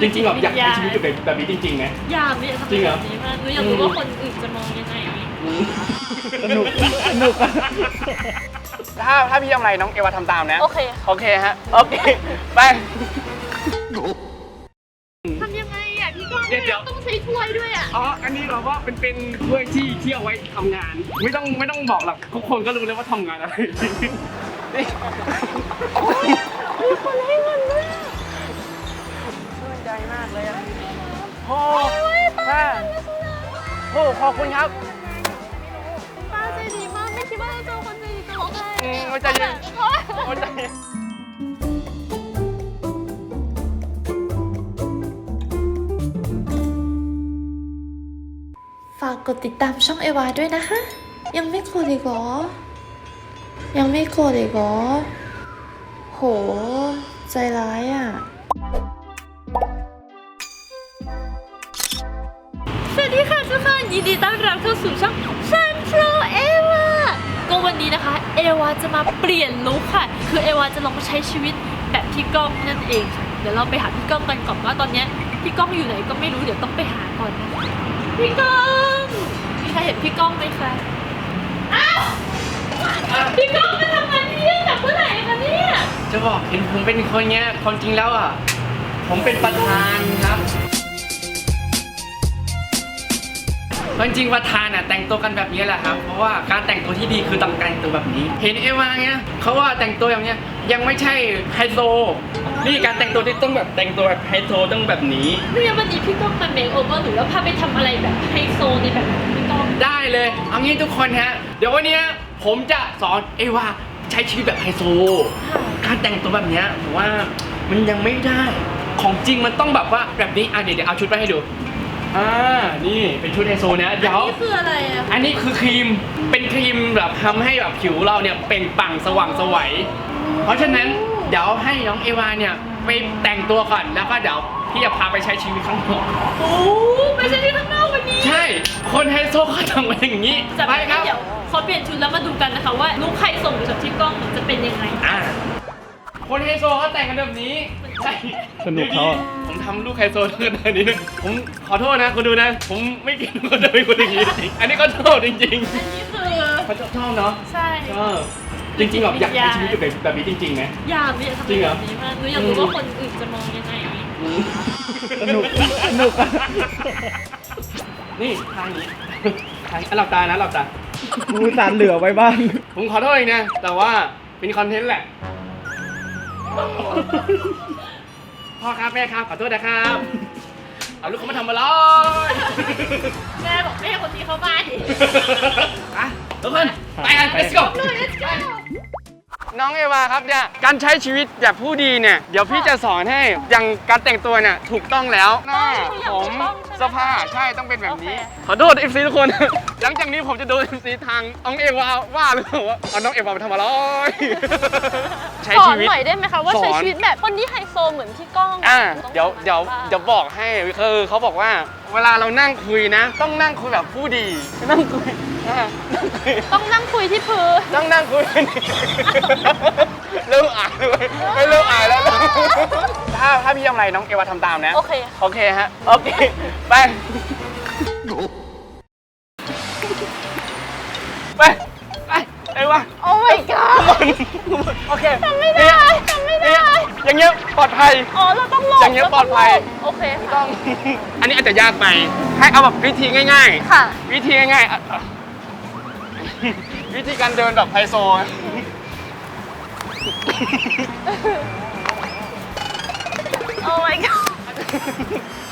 จริงๆแบบอยากใช้ชีวิตแบบแบบนี้จริงๆไหม อยากเนี่ยทำจริงเหรอแบบนี้มากหนูอยากรู้ว่าคนอื่นจะมองยังไง สนุกสนุกอะถ้าถ้าพี่ทำอะไรน้องเอวาทำตามนะ โอเคโอเคฮะ โอเค ไป ทำยังไงอะพี่ก้องเดี๋ยวเดี๋ยว ต้องใช้ถ้วยด้วยอะ อ๋อ อันนี้เราว่าเป็นเป็นถ้วยที่ที่เอาไว้ทำงาน ไม่ต้องไม่ต้องบอกหรอกทุกคนก็รู้เลยว่าทำงานอะไร นี่ มีคนให้เงินด้วยอะชื่นใจมากเลยอะโอ้ป้าโอ้ขอบคุณครับ ป้าใจดีมากไม่คิดว่าจะเจอคนใจดีจะร้องไห้อืมใจเย็น โอ๊ยโอ้ใจเย็นฝากกดติดตามช่องเอวาด้วยนะคะ ยังไม่กดอีกเหรอ ยังไม่กดอีกเหรอ โห ใจร้ายอะ ทุกคนยินดีต้อนรับเข้าสู่ช่อง Central Eva ก็วันนี้นะคะ เอวาจะมาเปลี่ยนลุคค่ะ คือเอวาจะลองมาใช้ชีวิตแบบพี่ก้องนั่นเองค่ะเดี๋ยวเราไปหาพี่ก้องกันก่อนว่าตอนเนี้ยพี่ก้องอยู่ไหนก็ไม่รู้เดี๋ยวต้องไปหาก่อนนะพี่ก้องมีใครเห็นพี่ก้องไหมคะอ้าวพี่ก้องมาทำงานที่นี่จากเมื่อไหร่คะเนี่ยจะบอกเห็นผมเป็นคนเงี้ยความจริงแล้วอะ ผมเป็นประธานครับ จริงประธานอะแต่งตัวกันแบบนี้แหละครับ เพราะว่าการแต่งตัวที่ดีคือต้องแต่งตัวแบบนี้ เห็นเอวาเงี้ยเขาว่าแต่งตัวอย่างเงี้ยยังไม่ใช่ไฮโซ นี่การแต่งตัวที่ต้องแบบแต่งตัวแบบไฮโซต้องแบบนี้ไม่งั้นวันนี้พี่ก้องมาเมคโอเวอร์หรือว่าพาไปทำอะไรแบบไฮโซในแบบของพี่ก้อง ได้เลย เอางี้ทุกคนฮะ เดี๋ยววันเนี้ยผมจะสอนเอวาใช้ชีวิตแบบไฮโซ การแต่งตัวแบบเนี้ยผมว่ามันยังไม่ได้ ของจริงมันต้องแบบว่าแบบนี้อะเดี๋ยวเดี๋ยวเอาชุดไปให้ดู อ่า นี่เป็นชุดไฮโซนะเดี๋ยว นี่คืออะไรอะอันนี้คือครีม เป็นครีมแบบทำให้แบบผิวเราเนี่ยเปล่งปลั่งสว่างไสวัยเพราะฉะนั้นเดี๋ยวให้น้องเอวาเนี่ยไปแต่งตัวก่อน แล้วก็เดี๋ยวพี่จะพาไปใช้ชีวิตข้างนอก โอ้ไม่ใช่ที่ข้างนอกวันนี้ใช่ คนไฮโซเขาทำกันอย่างนี้ จะไปไปครับเดี๋ยวขอเปลี่ยนชุดแล้วมาดูกันนะคะว่าลูกใครส่งจากที่กล้องจะเป็นยังไง อะ คนไฮโซเขาแต่งกันแบบนี้ใช่สนุกเขาอะผมทำลูกไฮโซขนาดนี้นะผมขอโทษนะคุณดูนะ ผมไม่คิดว่าจะเป็นคนอย่างนี้ อันนี้ก็ชอบจริงอันนี้คือๆเขาชอบชอบเนาะใช่ชอบจริงๆแบบอยากใช้ชีวิตแบบแบบนี้จริงๆไหม อยากเนี่ยทำจริงเหรอแบบนี้มากหนูอยากรู้ว่าคนอื่นจะมองยังไง สนุกสนุกอะ นี่ทางนี้ทางหลับตานะหลับตามูสารเหลือไว้บ้าง ผมขอโทษเองนะ แต่ว่าเป็นคอนเทนต์แหละ พ่อครับแม่ครับขอโทษนะครับ เอาลูกเขามาทำอะไรแม่บอกแม่คนที่เข้าบ้านดิ อะทุกคนไปกัน let's go เลย let's go น้องเอวาครับเนี่ยการใช้ชีวิตแบบผู้ดีเนี่ยเดี๋ยวพี่จะสอนให้อย่างการแต่งตัวเนี่ยถูกต้องแล้วหน้าผมเสื้อผ้าใช่ต้องเป็นแบบนี้ ขอโทษเอฟซีทุกคน หลังจากนี้ผมจะโดนเอฟซีทางน้องเอวาว่าหรือเปล่าว่าเอาน้องเอวามาทำอะไรใช้สอชีนวิตหน่อยได้ไหมคะว่าสอนใช้ชีวิตแบบคนที่ไฮโซเหมือนพี่ก้องอ่าต้องเดี๋ยวเดี๋ยวทำอะไรบ้างเดี๋ยวบอกให้คือเขาบอกว่า เวลาเรานั่งคุยนะ ต้องนั่งคุยแบบผู้ดีนั่งคุยอ่านั่ง คุยต้องนั่งคุยที่พื้นต้องนั่งคุยกันเริ่มอ่านเลยไม่เริ่มอ่านแล้ว ถ้าถ้าพี่ทำอะไรน้องเอวาทำตามนะ โอเค โอเคฮะ โอเค ไป ไป ไป เอวาโอ้ my god โอเคจำไม่ได้จำไม่ได้ อย่างเงี้ยปลอดภัย อ๋อ เราต้องหลบอย่างเงี้ยปลอดภัย โอเคต้องอันนี้อาจจะยากไป ให้เอาแบบวิธีง่ายค่ะๆวิธีง่ายๆอะอะ วิธีการเดินแบบไฮโซโอ้ my god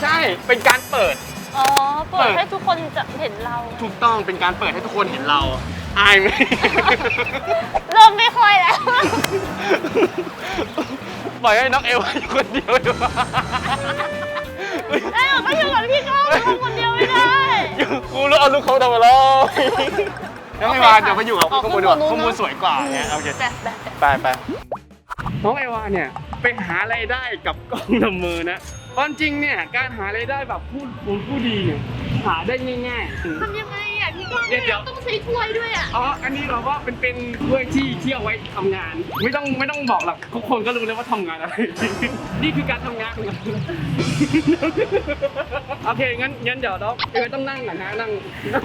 ใช่เป็นการเปิด อ๋อเปิดให้ทุกคนจะเห็นเรา ถูกต้องเป็นการเปิดให้ทุกคนเห็นเราอายไหมเริ่มไม่ค่อยแล้ว ปล่อยให้น้องเอวาอยู่คนเดียวดีกว่าได้วก็อยู่กับพี่ก้องทำคนเดียวไม่ได้อยู่กูรู้เอาลูกเขาทำอะไร น้องเอวาโอเคค่ะเดี๋ยวไปอยู่กับอ๋อข้างบนดีกว่าข้างบนนู้นข้างบนเนอะสวยกว่าเนี่ยโอเคแบบแบบไปไปน้องเอวาเนี่ยไปหาไรายได้กับกล้องทำมือนะความจริงเนี่ยการหาไรายได้แบบผู้ผู้ผู้ดีเนี่ยหาได้ง่ายๆทำยังไงอะพี่ เดี๋ยวเดี๋ยว ต้องใช้ถ้วยด้วยอะ อ๋อ อันนี้เราว่าเป็นเป็นถ้วยที่ที่เอาไว้ทำงาน ไม่ต้องไม่ต้องบอกหรอกทุกคนก็รู้แล้วว่าทำงานอะไร นี่คือการทำงานของเราโอเคงั้นงั้นเดี๋ยวเราเออต้องนั่งก่อนนะนั่งนั่ง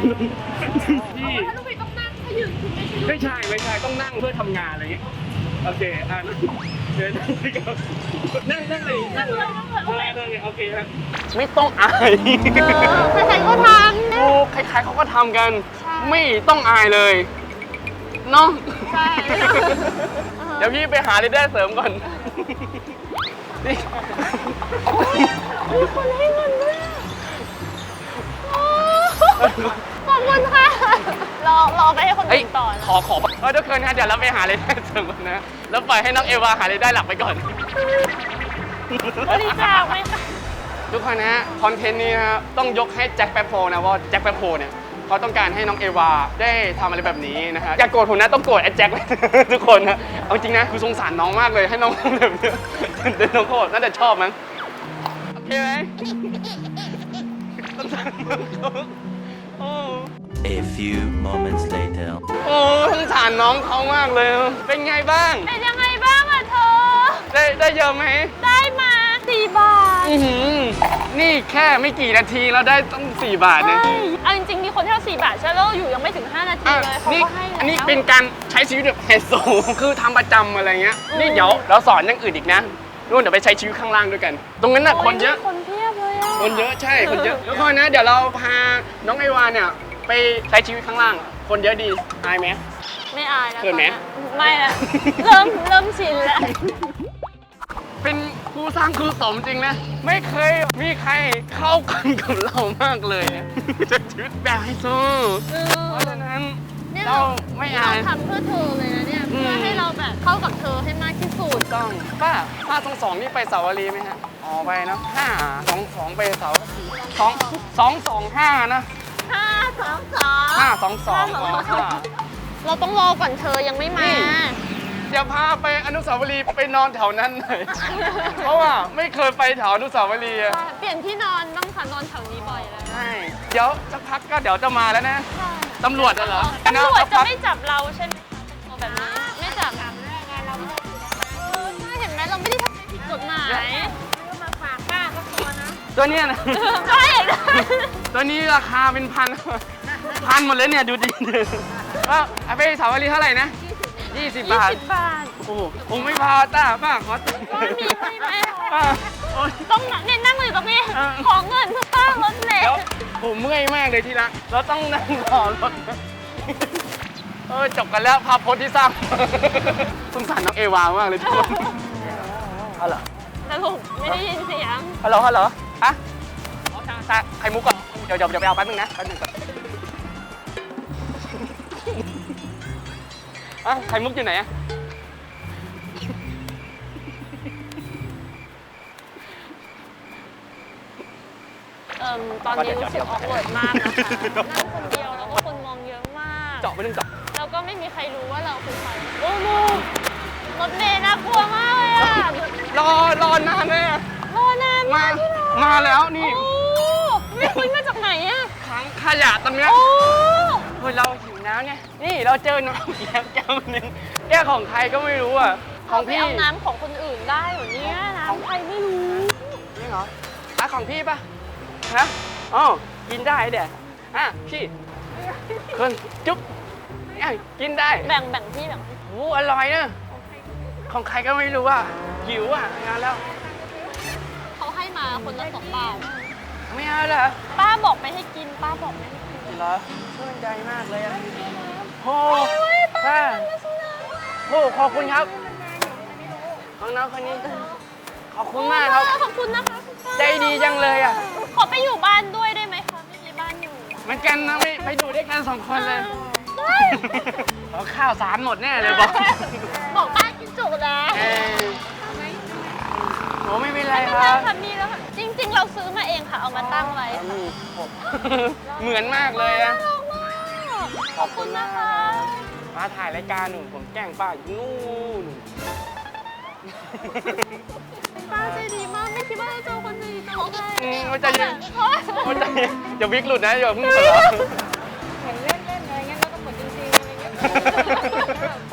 ที่ ถ้าลูกพี่ต้องนั่งถ้ายืนคุณไม่ใช่ ไม่ใช่ไม่ใช่ต้องนั่งเพื่อทำงานอะไรอย่างเงี้ย โอเคอะเดี๋ยวนั่งไปก่อนนั่งนั่งเลยนั่งเลยเออนั่งเลยโอเคครับไม่ต้องอายใครๆก็ทโอ้ใครๆเขาก็ทำกัน ไม่ต้องอายเลยเนาะำใช่เดี๋ยวพี่ไปหารายได้เสริมก่อนนี่มีคนให้เงิน ขอบคุณค่ะ รอรอไปให้คนเฮ้ยอื่นต่อนะขอขอเออทุกคนนะเดี๋ยวเราไปหารายได้เสริมก่อนนะ แล้วปล่อยให้น้องเอวาหารายได้หลักไปก่อน บริจาคไหมคะทุกคนนะคอนเทนต์นี้นะครับต้องยกให้แจ็คแป๊บโพนะว่าแจ็คแป๊บโพเนี่ยเขาต้องการให้น้องเอวาได้ทำอะไรแบบนี้นะฮะอย่าโกรธผมนะต้องโกรธไอ้แจ็ค ทุกคนนะเอาจริงนะคือสงสารน้องมากเลยให้น้องทำแบบนี้เดี๋ยวน้องโกรธน่าจะชอบมั้งโอเคไหมสงสารน้องเขา โอ้ A few moments later. โอ้สงสารน้องเขามากเลย เป็นไงบ้าง เป็นยังไงบ้างอะเธอ ได้ได้เยอะไหมได้มาสี่บาทอื้อหือนี่แค่ไม่กี่นาทีเราได้ต้องสี่บาทเนี่ยใช่เอาจริงๆมีคนที่เราสี่บาทใช่แล้วอยู่ยังไม่ถึง5นาทีอะเลยเขานี่ก็ให้แล้ว อันนี้เป็นการใช้ชีวิตแบบไฮโซ คือทำประจำอะไรเงี้ย นี่เดี๋ยวเราสอนอย่างอื่นอีกนะ นู่นเดี๋ยวไปใช้ชีวิตข้างล่างด้วยกัน ตรงนั้นน่ะคนเยอะโคนเพียบเลยอะคน เยอะใช่คนเยอะแล้วก็นะ เดี๋ยวเราพาน้องไอวาเนี่ยไปใช้ชีวิตข้างล่าง คนเยอะดีอายไหม ไม่อายแล้วเขินไหม ตอไม่ละเริ่มเริ่มชินแล้วเป็นครูสร้างครูสมจริงนะ ไม่เคยมีใครเข้ากันกับเรามากเลยเนี่ยจะชีวิตแบบไฮโซเอเพอราะฉะนั้น เนี่ยเราไม่เราอายทำเพื่อเธอเลยนะเนี่ยอืมเพื่อให้เราแบบเข้ากับเธอให้มากที่สุดต้องป้าป้าสองสองนี่ไปเสาวรีไหมฮะ อ๋อไปเนอะห้าสองสองไปเสาสองสองสองห้านะห้าสองสองห้าสองสองอ๋อห้าเราต้องรอก่อนเธอยังไม่มานี่เดี๋ยวพาไปอนุสาวรีย์ไปนอนแถวนั้นหน่อยเพราะว่าไม่เคยไปแถวอนุสาวรีย์อะเปลี่ยนที่นอนบ้างค่ะนอนแถวนี้บ่อยแล้วใช่เดี๋ยวสักพักก็เดี๋ยวจะมาแล้วนะตำรวจอะเหรอตำรวจสักจะพักไม่จับเราใช่ไหมแบบนี้ไม่จับเออใช่เห็นไหมเราไม่ได้ทำผิดกฎหมายมาฝากป้าก็ ตัวนะตัวเนี้ยนะ ใช่ตัวนี้ราคาเป็นพัน พันหมดเลยเนี่ยดูดิว่าเอาไปสาวรีย์เท่าไหร่นะ20ยี่บาท สิบบาทโอ้โหผมไม่พาต้าป้าขอตังค์ก็มีให้ไหมป้าโอ๊ย ต้องเนี่ยนั่งอยู่ตรงนี้ เออ ขอเงินเพื่อป้ารถเล็กเดี๋ยวผมเมื่อยมากเลยที่รัก เราต้องนั่งรอรถเออจบกันแล้วภาพโพสต์ที่สร้างสงสารน้องเอวามากเลยทุกคนเอาเหรอสรุปไม่ได้ยินเสียงฮัลโหลฮัลโหล ฮะชาไข่มุกก่อนเดี๋ยวเดี๋ยวเดี๋ยวไปเอาแป๊บนึงนะแป๊บนึงก่อนอะไข่มุกอยู่ไหนอะเอิ่มตอนนี้รู้สึกออกเวิร์ดมากนะคะนั่งคนเดียวแล้วก็คนมองเยอะมาก เจาะไปนึงเจาะแล้วก็ไม่มีใครรู้ว่าเราคือใคร โอ้โหรถเมล์น่ากลัวมากเลยอะรอรอนานเลยอะรอนานมามากที่รอ มาแล้วนี่โอ้ไม่คุยมาจากไหนอะขังขยะตรงเนี้ยโอ้เฮ้ยเราหิวน้ำเนี่ย นี่เราเจอน้ำแก้วแก้วหนึงแก้วของใครก็ไม่รู้อะ ขเขาองไปพี่เอาน้ำของคนอื่นได้เหรอเนี่ยน้ำใครไม่รู้ นี่เหรออะของพี่ปะฮะอ๋อกินได้เดี๋ยวอะพี่คนจุ๊บอะกินได้ แบ่งแบ่งพี่แบ่งพี่ โอ้อร่อยนะของใครก็ไม่รู้อะหิวอะงานแล้วเขาให้มา คนละสองบาท ไม่เอาเหรอป้าบอกไม่ให้กิน ป้าบอกไม่ให้กินเหรอชื่นใจมากเลยอะโอ้ป้าโอ้ขอบคุณครับของน้องคนนี้ ขอบคุณมากครับ ขอบคุณนะคะคุณป้าใจดีจังเลยอะขอไปอยู่บ้านด้วยได้ไหมคะไม่มีบ้านอยู่ เหมือนกันนะไม่ไปดูด้วยกันสองคนเลยได้เอาข้าวสารหมดแน่เลยบอก อ้ไม่เป็นไรไม่คเป็นไรรับค่ะมีแล้วค่ะจริง ๆ เราซื้อมาเองค่ะ เอามาตั้งไว้อืมผมเหมือนมากเลยอะน่ารักมากขอบคุณนะคะ มาถ่ายรายการหนูผมแกล้งป้าอยู่นู่นป้าใจดีมากไม่คิดว่าจะเจอคนดีจะร้องไห้อืมมันใจเย็นโอ๊ยโอ้ยอย่าวิกหลุดนะอย่าเพิ่งทะเลาะเห็นเล่น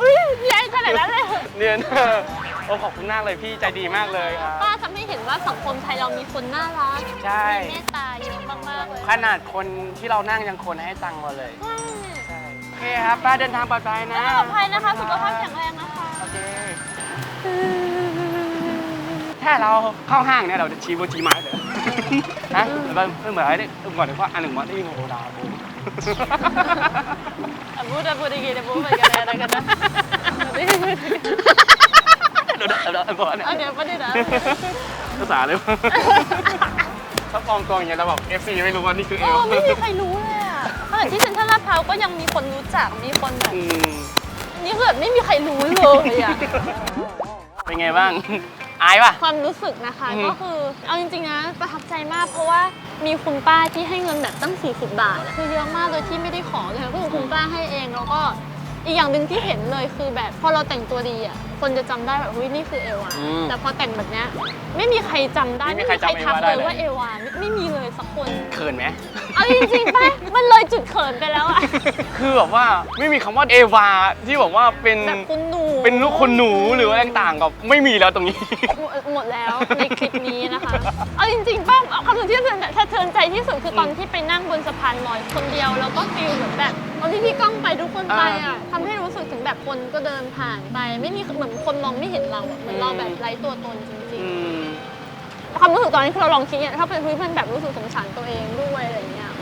อุ้ยแรงขนาดนั้นเลยเนี่ยนะโอ้ขอบคุณมากเลยพี่ใจดีมากเลยครับ ป้าทำให้เห็น ว่าสังคมไทยเรามีคนน่ารักใช่ มีเมตตาเยอะมากๆเลยขนาดคนที่เรานั่งยังคนให้ตังค์มาเลย ใช่ โอเคครับป้าเดินทางปลอดภัยนะปลอดภัยนะคะ สุขภาพแข็งแรงนะคะ โอเค ถ้าเราเข้าห้างเนี่ยเราจะชี้โบชี้ไม้เลยฮะมันเหมือนอะไรเนี่ยก่อนถึงว่าอันหนึ่งว่าได้ยินโอดาบูอะพูดอะพูดอีกทีเดี๋ยวพูดไปกันอะไรกันนะเดี๋ยวเดี๋ยวเดี๋ยวเดี๋ยว เนี่ยเอาเดี๋ยวประเดี๋ยวนะภาษาเลยถ้าปลอมตัวอย่างเงี้ยแล้วแบบ FC ไม่รู้ว่านี่คือเอโอ้ลไม่มีใครรู้เลยอะขนาดที่เซ็นทรัลลาดพร้าวก็ยังมีคนรู้จักมีคนแบบอืมนี่คือแบบไม่มีใครรู้เลยอะ เป็นไงบ้าง อายป่ะ ความรู้สึกนะคะอืม ก็คือ เอาจริงๆนะประทับใจมากเพราะว่ามีคุณป้าที่ให้เงินแบบตั้ง 40 บาทอะคือเยอะมากโดยที่ไม่ได้ขอเลยค่ะก็คือคุณป้าให้เองแล้วก็อีกอย่างหนึ่งที่เห็นเลยคือแบบพอเราแต่งตัวดีอะ คนจะจำได้แบบเฮ้ยนี่คือเอวาอืมแต่พอแต่งแบบเนี้ยไม่มีใครจำได้ไม่ไม่มีมีใครใครจำทักเอวาได้เลยเลยว่าเอวาไม่ไม่มีเลยสักคน เขินไหม เอาจริงๆป่ะมันเลยจุดเขินไปแล้วอะคือแบบว่าไม่มีคำว่าเอวาที่บอกว่าเป็น แบบคุณหนู เป็นลูกคนหนูหรืออะไรต่างๆกับไม่มีแล้วตรงนี้หมดหมดแล้วในคลิปนี้นะคะ เอาจริงๆป้าเอาคำนึงที่สะเทือนใจที่สุดคือตอนที่ไปนั่งบนสะพานลอยคนเดียวแล้วก็ฟิลเหมือนแบบตอนที่พี่ก้องไปทุกคนไปอะทำให้รู้สึกถึงแบบคนก็เดินผ่านไปไม่มีเหมือนคนมองไม่เห็นเราอะเหมือนเราแบบไร้ตัวตนจริงอืมๆความรู้สึกตอนนี้คือเราลองคิดเนี่ยถ้าเป็นพื้นมันแบบรู้สึกสงสารตัวเองด้วย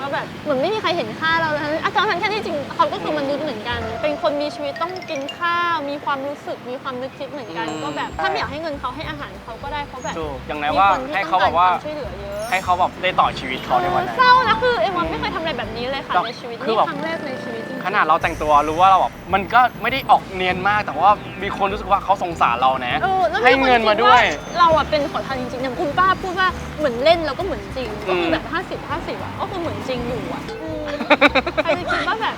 อะไรอย่างเงี้ยว่าแบบเหมือนไม่มีใครเห็นค่าเราเลยทั้งอาจารย์ทั้งที่จริงเขาก็คือมนุษย์เหมือนกัน เป็นคนมีชีวิตต้องกินข้าว มีความรู้สึก มีความนึกคิดเหมือนกัน ก็แบบถ้าไม่อยากให้เงินเขาให้อาหารเขาก็ได้เขาแบบถูกอย่างไรว่าให้เขาแบบว่ามีคนที่ต้องการความช่วยเหลือเยอะให้เขาแบบได้ต่อชีวิตเขาในวันนั้นเศร้านะคือเอ็มวันไม่เคยทำอะไรแบบนี้เลยค่ะแบบในชีวิตคือนี่แบบครั้งแรกในชีวิตจริงๆ ขนาดเราแต่งตัวรู้ว่าเราแบบมันก็ไม่ได้ออกเนียนมากแต่ว่ามีคนรู้สึกว่าเขาสงสารเรานะเออแล้วให้เงินมาด้วยคิเราอะเป็นขอทานจริงๆอย่างคุณป้าพูดว่าเหมือนเล่นแล้วก็เหมือนจริงก็คือมแบบ 50 50อะก็คือเหมือนจริงอยู่อะอืมใครจะคิดว่าแบบ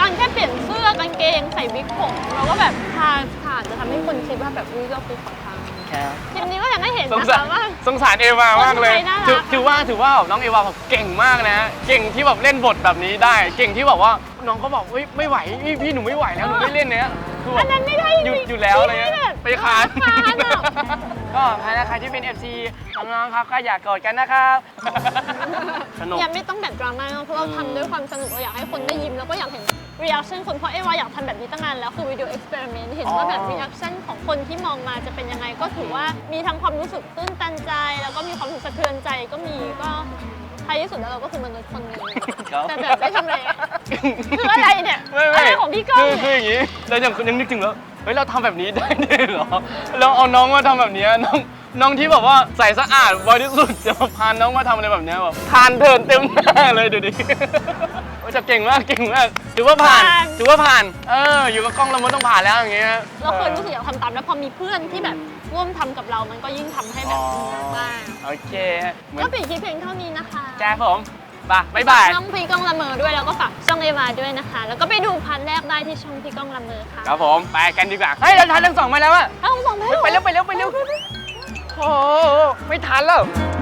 การแค่เปลี่ยนเสื้อกางเกงใส่วิกผมเราก็แบบพาผ่านจะทำให้คนคิดว่าแบบอุ้ยเราคือขอทานคลิปนี้ก็อยากให้เห็นสงนะสารคะว่าสงสารเอวามากเลยคนไทยน่ารักถือถือว่าถือว่าน้องเอวาแบบเก่งมากนะ เก่งที่แบบเล่นบทแบบนี้ได้ เก่งที่แบบว่า น้องก็บอกเฮ้ยไม่ไหวพี่พี่หนูไม่ไหวแล้วหนูไม่เล่นเนี้ยคือแบอับนนั้นไม่ได้หยุดจริงๆอยู่แล้วอะไรเงี้ยที่แบบไปคานคานอะก็ใครนะใครที่เป็น FC น้องๆครับก็อย่าโกรธกันนะครับสนุกยังไม่ต้องแบบดราม่าเพราะเราทำด้วยความสนุกเราอยากให้คนได้ยิ้มแล้วก็อยากเห็น reaction คนเพราะเอวาอยากทำแบบนี้ตั้งนานแล้วคือวิดีโอ experiment เห็นว่าแบบอ๋อ reaction ของคนที่มองมาจะเป็นยังไงก็ถือว่ามีทั้งความรู้สึกตื้นตันใจ แล้วก็มีความรู้สึกสะเทือนใจก็มีก็ท้ายที่สุดแล้วเราก็คือมนุษย์คนหนึงครับ แต่แบบได้ทำอะไร คืออะไรเนี่ยไม่อะไม่ไรของพี่ก้องคือคือเนี่ยอย่างนี้เรายังยังนึกถึงแล้วเฮ้ยเราทำแบบนี้ได้ด้วยเหรอเราเอาน้องมาทำแบบเนี้ยน้องน้องที่แบบว่าใส่สะอาดบริสุทธิ์จะมาพาน้องมาทำอะไรแบบเนี้ยแบบทานเทินเต็มหน้าเลยดูดิโอ้ยจะเก่งมากเก่งมากถือว่าผ่านถือว่าผ่าน เออ อยู่กับกล้องเรามันต้องผ่านแล้วอย่างเงี้ยเราเคยรู้สึกอยากทำตามแล้วพอมีเพื่อนที่แบบร่วมทำกับเรามันก็ยิ่งทำให้แบบอ๋อบ้างโอเคเหมือนก็ปิดคลิปเพียงเท่านี้นะคะ แจ้ผม ไปบ๊ายบายช่องพี่ก้องละเมอด้วยแล้วก็ฝากช่องเอวาด้วยนะคะ แล้วก็ไปดูพันแรกได้ที่ช่องพี่ก้องละเมอค่ะครับผมไปกันดีกว่าเฮ้ยเราทันทั้งสองมาแล้วอะเอ้าสองไปเร็วไปเร็วไปเร็วโอ้โหไม่ทันแล้วไ